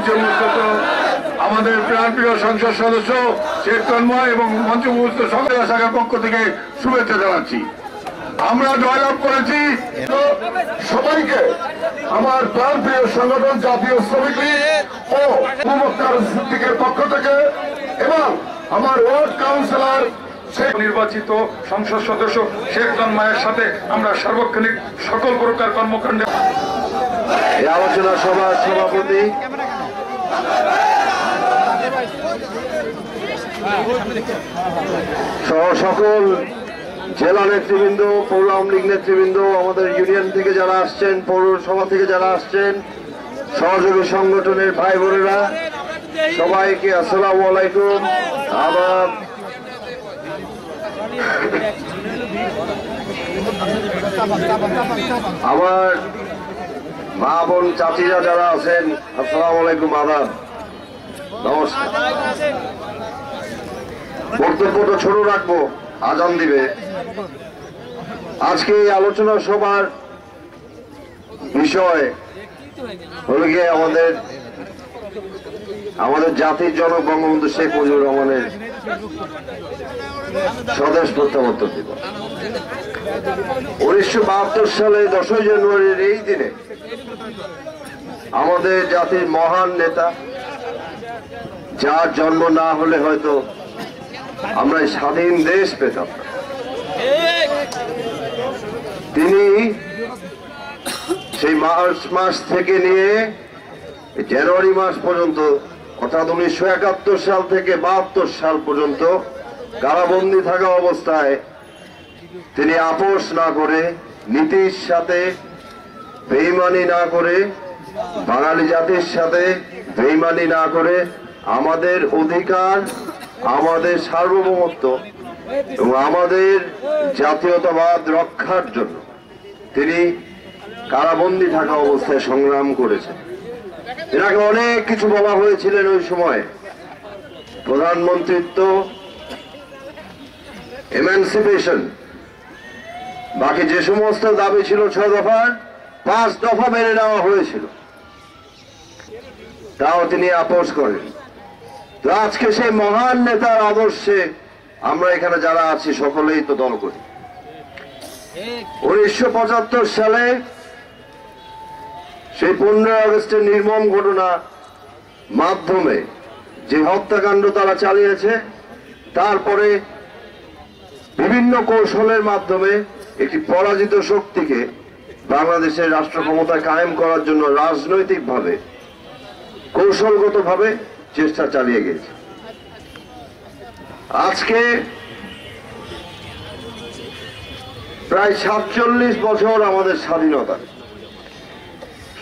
ঐতিহ্যমূলত আমাদের প্রাণপ্রিয় সংসদ সদস্য শেখ তন্ময় এবং মঞ্চমুক্ত সকল শাখার পক্ষ থেকে শুভেচ্ছা জানাচ্ছি। আমরা জয়লাভ করেছি সবাইকে আমার প্রাণপ্রিয় সংগঠন জাতীয় শ্রমিক লীগ ও উপভোক্তার সিদ্দিকের পক্ষ থেকে এবং আমার ওয়ার্ড কাউন্সিলর নির্বাচিত সংসদ সদস্য শেখ তন্ময়ের সাথে আমরা সার্বক্ষণিক সকল প্রকার কর্মকাণ্ডে আলোচনা সভার সভাপতি সহ সকল জেলা নেতৃবৃন্দ, পৌর আওয়ামী লীগ নেতৃবৃন্দ, আমাদের ইউনিয়ন থেকে যারা আসছেন, পৌরসভা থেকে যারা আসছেন, সহযোগী সংগঠনের ভাই বোনেরা সবাইকে আসসালামু আলাইকুম। আবার আমার মা বোন, চাচিরা যারা আছেন, আসসালামু আলাইকুম আদাব নমস্কার। বক্তব্যটা ছোট রাখব, আজান দিবে। আজকে এই আলোচনা সভার বিষয় হলো গিয়ে আমাদের আমাদের জাতির জনক বঙ্গবন্ধু শেখ মুজিবুর রহমানের স্বদেশ প্রত্যাবর্তন দিবস। উনিশশো সালে দশই জানুয়ারির এই দিনে আমাদের জাতির মহান নেতা, যার জন্ম না হলে হয়তো আমরা স্বাধীন দেশ পেতাম তিনি সেই মার্চ মাস থেকে নিয়ে জানুয়ারি মাস পর্যন্ত, অর্থাৎ উনিশশো একাত্তর সাল থেকে বাহাত্তর সাল পর্যন্ত কারাবন্দি থাকা অবস্থায় তিনি আপোষ না করে নীতির সাথে বেইমানি না করে বাঙালি জাতির সাথে বেইমানি না করে আমাদের অধিকার, আমাদের সার্বভৌমত্ব এবং আমাদের জাতীয়তাবাদ রক্ষার জন্য তিনি কারাবন্দি থাকা অবস্থায় সংগ্রাম করেছেন। এনাকে অনেক কিছু বলা হয়েছিলেন ওই সময়। প্রধানমন্ত্রিত্ব এমানসিপেশন বাকি যে সমস্ত দাবি ছিল ছয় দফার পাঁচ দফা মেনে নেওয়া হয়েছিল। তাও তিনি আপোষ করেন। তো আজকে সেই মহান নেতার আদর্শে আমরা এখানে যারা আছি, সকলেই তো দল করি। উনিশশো পঁচাত্তর সালে সেই পনেরোই আগস্টের নির্মম ঘটনা মাধ্যমে যে হত্যাকাণ্ড তারা চালিয়েছে, তারপরে বিভিন্ন কৌশলের মাধ্যমে একটি পরাজিত শক্তিকে বাংলাদেশের রাষ্ট্র ক্ষমতা কায়েম করার জন্য রাজনৈতিকভাবে, কৌশলগতভাবে চেষ্টা চালিয়ে গেছে। আজকে প্রায় সাতচল্লিশ বছর আমাদের স্বাধীনতা।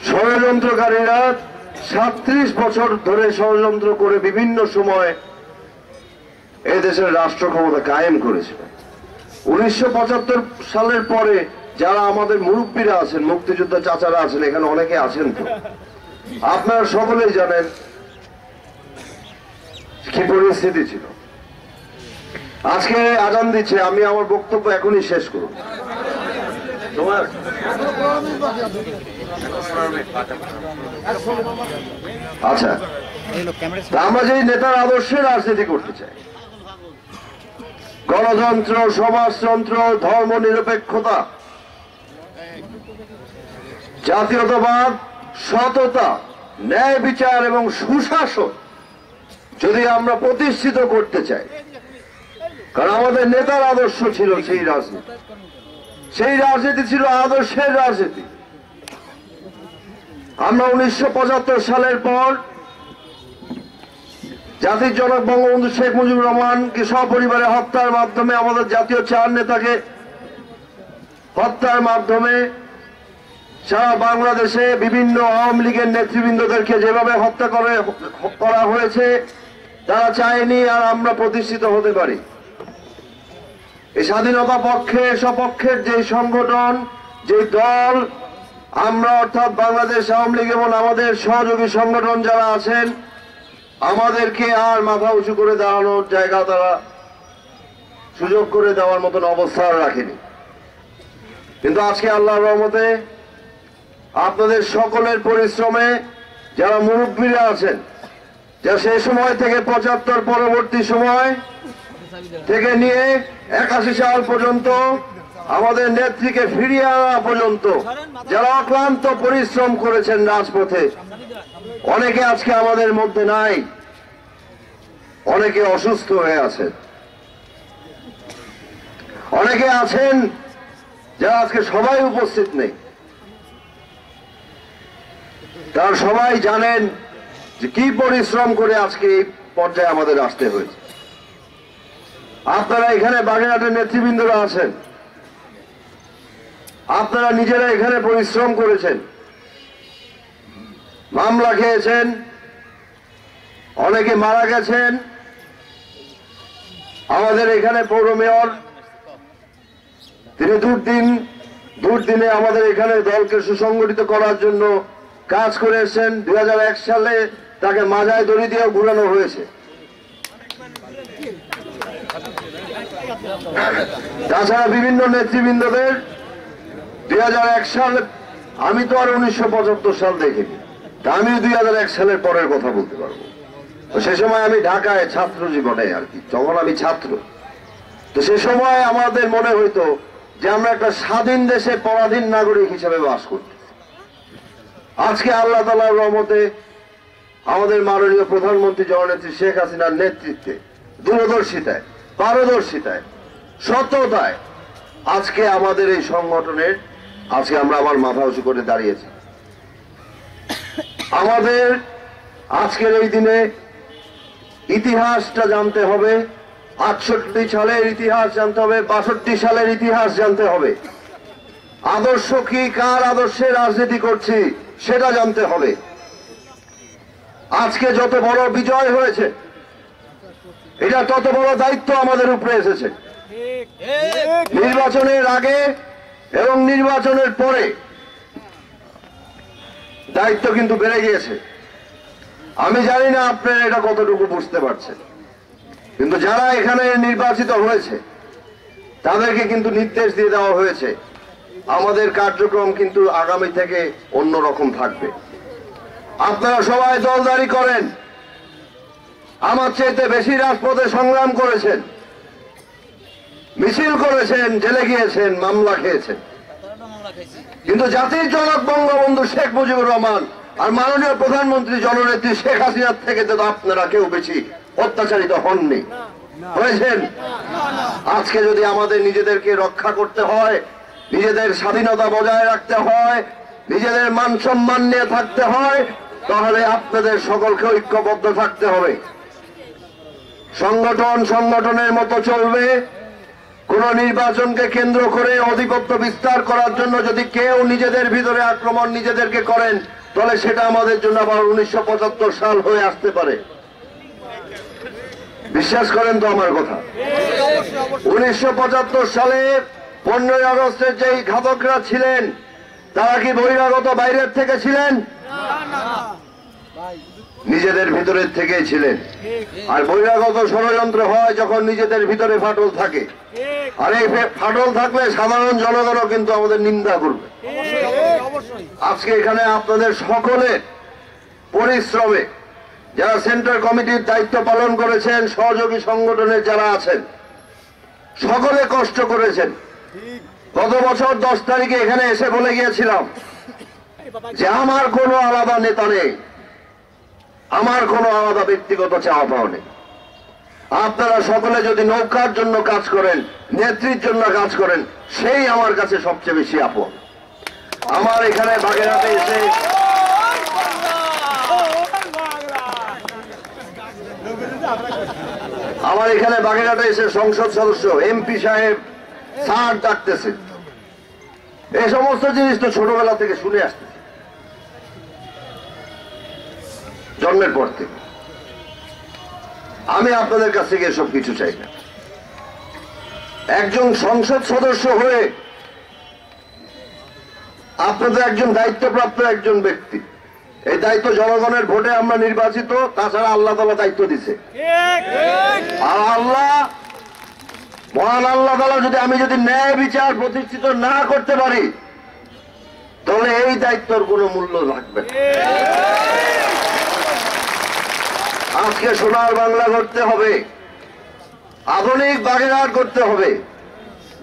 ষড়যন্ত্রকারীরা সাত্রিশ বছর ধরে ষড়যন্ত্র করে বিভিন্ন সময় এদেশের রাষ্ট্র ক্ষমতা কায়েম করেছিল। উনিশশো পঁচাত্তর সালের পরে যারা আমাদের মুরব্বীরা আছেন, মুক্তিযোদ্ধা চাচারা আছেন, এখানে অনেকে আছেন তো। আপনারা সকলেই জানেন কি পরিস্থিতি ছিল। আজকে আজান দিচ্ছে, আমি আমার বক্তব্য এখনই শেষ করব। আচ্ছা আমরা যে নেতার আদর্শে রাজনীতি করতে চাই, গণতন্ত্র, সমাজতন্ত্র ধর্ম নিরপেক্ষতা জাতীয়তাবাদ, সততা, ন্যায় বিচার এবং সুশাসন যদি আমরা প্রতিষ্ঠিত করতে চাই, কারণ আমাদের নেতার আদর্শ ছিল সেই রাজনীতি। সেই রাজনীতি ছিল আদর্শের রাজনীতি। আমরা উনিশশো পঁচাত্তর সালের পর জাতির জনক বঙ্গবন্ধু শেখ মুজিবুর রহমানকে সপরিবারে হত্যার মাধ্যমে আমাদের জাতীয় চার নেতাকে হত্যার মাধ্যমে সারা বাংলাদেশে বিভিন্ন আওয়ামী লীগের নেতৃবৃন্দদেরকে যেভাবে হত্যা করে, করা হয়েছে, তারা চায়নি আর আমরা প্রতিষ্ঠিত হতে পারি। এই স্বাধীনতা পক্ষে সপক্ষের যে সংগঠন, যে দল, আমরা অর্থাৎ বাংলাদেশ আওয়ামী লীগ এবং আমাদের সহযোগী সংগঠন যারা আছেন, আমাদেরকে আর মাথা উঁচু করে দাঁড়ানোর জায়গা তারা সুযোগ করে দেওয়ার মতন অবস্থা রাখেনি। কিন্তু আজকে আল্লাহর রহমতে আপনাদের সকলের পরিশ্রমে যারা মুরব্বীরা আছেন, যা সেই সময় থেকে পঁচাত্তর পরবর্তী সময় থেকে নিয়ে একাশি সাল পর্যন্ত আমাদের নেত্রীকে ফিরিয়ে আনা পর্যন্ত যারা অক্লান্ত পরিশ্রম করেছেন রাজপথে, অনেকে আজকে আমাদের মধ্যে নাই, অনেকে অসুস্থ হয়ে আছেন। অনেকে আছেন যারা আজকে সবাই উপস্থিত নেই। কারণ সবাই জানেন যে কি পরিশ্রম করে আজকে এই পর্যায়ে আমাদের আসতে হয়েছে। আপনারা এখানে বাগেরহাটের নেতৃবৃন্দরা আছেন। আপনারা নিজেরা এখানে পরিশ্রম করেছেন। মামলা খেয়েছেন। অনেকে মারা গেছেন। আমাদের এখানে পৌর মেয়র, তিনি দুর্দিন, দুর্দিনে আমাদের এখানে দলকে সুসংগঠিত করার জন্য কাজ করে এসেছেন দুই হাজার এক সালে, তাকে মাজায় দড়ি দিয়ে ঘুরানো হয়েছে। তাছাড়া বিভিন্ন নেতৃবৃন্দদের দুই সাল, আমি তো আর উনিশশো পঁচাত্তর সাল দেখিনি, তা আমি দুই হাজার এক সালের পরের কথা বলতে পারব। সে সময় আমি ঢাকায় ছাত্র জীবনে আর কি যখন আমি ছাত্র। তো সে সময় আমাদের মনে হইতো যে আমরা একটা স্বাধীন দেশে পরাধীন নাগরিক হিসেবে বাস করছি। আজকে আল্লাহ তালার রহমতে আমাদের মাননীয় প্রধানমন্ত্রী জননেত্রী শেখ হাসিনার নেতৃত্বে, দূরদর্শিতায়, পারদর্শিতায়, সত্যতায় আজকে আমাদের এই সংগঠনের, আজকে আমরা আবার মাথা উঁচু করে দাঁড়িয়েছি। আমাদের আজকের এই দিনে ইতিহাসটা জানতে হবে, আটষট্টি সালের ইতিহাস জানতে হবে, বাষট্টি সালের ইতিহাস জানতে হবে। আদর্শ কি, কার আদর্শে রাজনীতি করছি? সেটা জানতে হবে। আজকে যত বড় বিজয় হয়েছে, এটা তত বড় দায়িত্ব আমাদের উপরে এসেছে। নির্বাচনের আগে এবং নির্বাচনের পরে দায়িত্ব কিন্তু বেড়ে গিয়েছে। আমি জানি না আপনারা এটা কতটুকু বুঝতে পারছেন। কিন্তু যারা এখানে নির্বাচিত হয়েছে, তাদেরকে কিন্তু নির্দেশ দিয়ে দেওয়া হয়েছে আমাদের কার্যক্রম কিন্তু আগামী থেকে অন্য রকম থাকবে। আপনারা সবাই দলদারি করেন। আমার চাইতে বেশি রাজপথে সংগ্রাম করেছেন। মিছিল করেছেন জেলে গিয়েছেন মামলা খেয়েছেন। কিন্তু জাতির জনক বঙ্গবন্ধু শেখ মুজিবুর রহমান আর মাননীয় প্রধানমন্ত্রী জননেত্রী শেখ হাসিনার থেকে তো আপনারা কেউ বেশি অত্যাচারিত হননি। হয়েছেন আজকে যদি আমাদের নিজেদেরকে রক্ষা করতে হয় নিজেদের স্বাধীনতা বজায় রাখতে হয়, নিজেদের মান সম্মান নিয়ে থাকতে হয়, তাহলে আপনাদের সকলকে ঐক্যবদ্ধ থাকতে হবে। সংগঠন সংগঠনের মতো চলবে। কোন নির্বাচনকে কেন্দ্র করে আধিপত্য বিস্তার করার জন্য যদি কেউ নিজেদের ভিতরে আক্রমণ নিজেদেরকে করেন, তাহলে সেটা আমাদের জন্য আবার উনিশশো পঁচাত্তর সাল হয়ে আসতে পারে। বিশ্বাস করেন তো আমার কথা? উনিশশো পঁচাত্তর সালে পনেরোই আগস্টের যেই ঘাতকরা ছিলেন, তারা কি বহিরাগত বাইরের থেকে ছিলেন? নিজেদের ভিতরের থেকেই ছিলেন। আর বহিরাগত ষড়যন্ত্র হয় যখন নিজেদের ভিতরে ফাটল থাকে। আর এই ফাটল থাকলে সাধারণ জনগণও কিন্তু আমাদের নিন্দা করবে। আজকে এখানে আপনাদের সকলে পরিশ্রমে যারা সেন্ট্রাল কমিটির দায়িত্ব পালন করেছেন, সহযোগী সংগঠনের যারা আছেন, সকলে কষ্ট করেছেন। গত বছর দশ তারিখে এখানে এসে বলে গিয়েছিলাম যে আমার কোনো আলাদা নেতা নেই। আমার কোনো আলাদা ব্যক্তিগত চাওয়া পাওয়া নেই। আপনারা সকলে যদি নৌকার জন্য কাজ করেন, নেত্রীর জন্য কাজ করেন, সেই আমার কাছে সবচেয়ে বেশি আপন। আমার এখানে বাগেরহাটে এসে আমার এখানে বাগেরহাটে এসে সংসদ সদস্য, এমপি সাহেব স্যার ডাকতেছে এই সমস্ত জিনিস তো ছোটবেলা থেকে শুনে আসতেছে জন্মের পর থেকে। আমি আপনাদের কাছ থেকে এসব কিছু চাই না। একজন সংসদ সদস্য হয়ে আপনাদের একজন দায়িত্বপ্রাপ্ত একজন ব্যক্তি এই দায়িত্ব জনগণের ভোটে আমরা নির্বাচিত তাছাড়া আল্লাহ তালা দায়িত্ব দিছে। আর আল্লাহ মহান আল্লাহ তালা যদি আমি যদি ন্যায় বিচার প্রতিষ্ঠিত না করতে পারি, তাহলে এই দায়িত্বর কোনো মূল্য না। আজকে সোনার বাংলা করতে হবে, আধুনিক বাগেরহাট করতে হবে।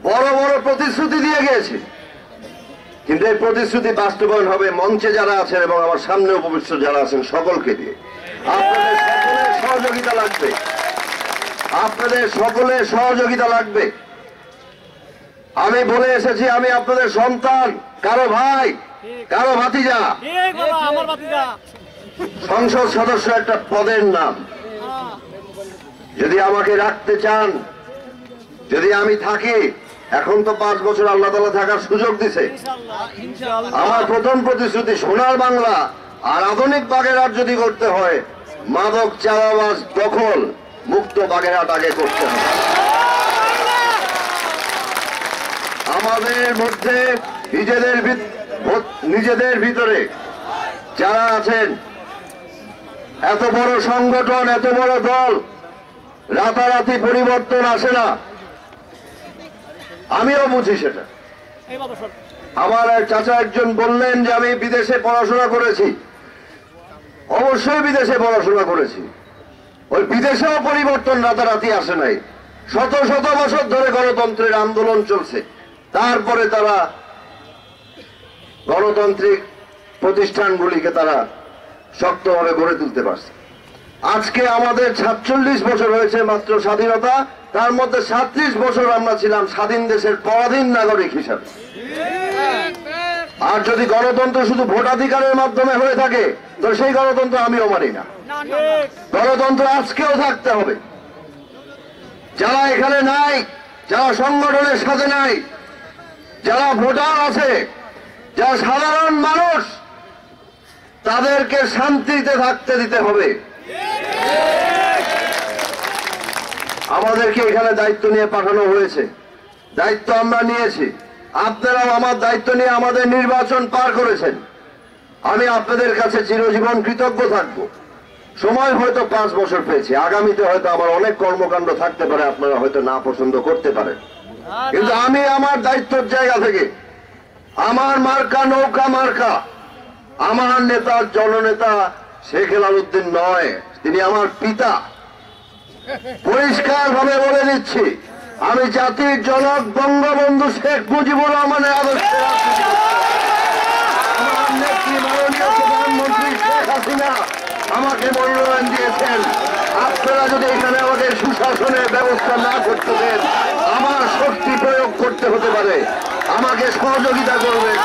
বড় বড় প্রতিশ্রুতি দিয়ে গিয়েছে। কিন্তু এই প্রতিশ্রুতি বাস্তবায়ন হবে মঞ্চে যারা আছেন এবং আমার সামনে উপবিষ্ট যারা আছেন সকলকে দিয়ে। আপনাদের সকলের সহযোগিতা লাগবে। আপনাদের সকলের সহযোগিতা লাগবে। আমি বলে এসেছি আমি আপনাদের সন্তান কারও ভাই কারও ভাতিজা। সংসদ সদস্য একটা পদের নাম। যদি আমাকে রাখতে চান যদি আমি থাকি এখন তো পাঁচ বছর আল্লাহ তালা থাকার সুযোগ দিছে। আমার প্রথম প্রতিশ্রুতি সোনার বাংলা আর আধুনিক বাগেরহাট যদি করতে হয় মাদক চালাবাজ দখল। মুক্ত বাগেরহাট আগে করতে হবে। আমাদের মধ্যে নিজেদের নিজেদের ভিতরে যারা আছেন, এত বড় সংগঠন, এত বড় দল, রাতারাতি পরিবর্তন আসে না। আমিও বুঝি সেটা। আমার এক চাচা একজন বললেন যে, আমি বিদেশে পড়াশোনা করেছি। অবশ্যই বিদেশে পড়াশোনা করেছি। ওই বিদেশেও পরিবর্তন রাতারাতি আসে নাই। শত শত বছর ধরে গণতন্ত্রের আন্দোলন চলছে। তারপরে তারা গণতান্ত্রিক প্রতিষ্ঠানগুলিকে তারা শক্তভাবে গড়ে তুলতে পারছে। আজকে আমাদের সাতচল্লিশ বছর হয়েছে মাত্র স্বাধীনতা, তার মধ্যে সাতত্রিশ বছর আমরা ছিলাম স্বাধীন দেশের পরাধীন নাগরিক হিসাবে। আর যদি গণতন্ত্র শুধু ভোটাধিকারের মাধ্যমে হয়ে থাকে তো সেই গণতন্ত্র আমিও মানি না। গণতন্ত্র আজকেও থাকতে হবে। যারা এখানে নাই যারা সংগঠনের সাথে নাই যারা ভোটার আছে যারা সাধারণ মানুষ তাদেরকে শান্তিতে থাকতে দিতে হবে। আমাদেরকে এখানে দায়িত্ব নিয়ে পাঠানো হয়েছে। দায়িত্ব আমরা নিয়েছি। আপনারাও আমার দায়িত্ব নিয়ে আমাদের নির্বাচন পার করেছেন। আমি আপনাদের কাছে চিরজীবন কৃতজ্ঞ থাকব। সময় হয়তো পাঁচ বছর পেয়েছি। আগামীতে হয়তো আমার অনেক কর্মকাণ্ড থাকতে পারে, আপনারা হয়তো না পছন্দ করতে পারেন। কিন্তু আমি আমার দায়িত্বর জায়গা থেকে, আমার মার্কা নৌকা মার্কা, আমার নেতা জননেতা শেখ হেলালুদ্দিন নয়, তিনি আমার পিতা। পরিষ্কার ভাবে বলে দিচ্ছি আমি জাতির জনক বঙ্গবন্ধু শেখ মুজিবুর রহমানের আদর্শ। প্রধানমন্ত্রী শেখ হাসিনা আমাকে মনোনয়ন দিয়েছেন। আপনারা যদি এখানে আমাদের সুশাসনের ব্যবস্থা না করতে আমার শক্তি প্রয়োগ করতে হতে পারে। আমাকে সহযোগিতা করবেন।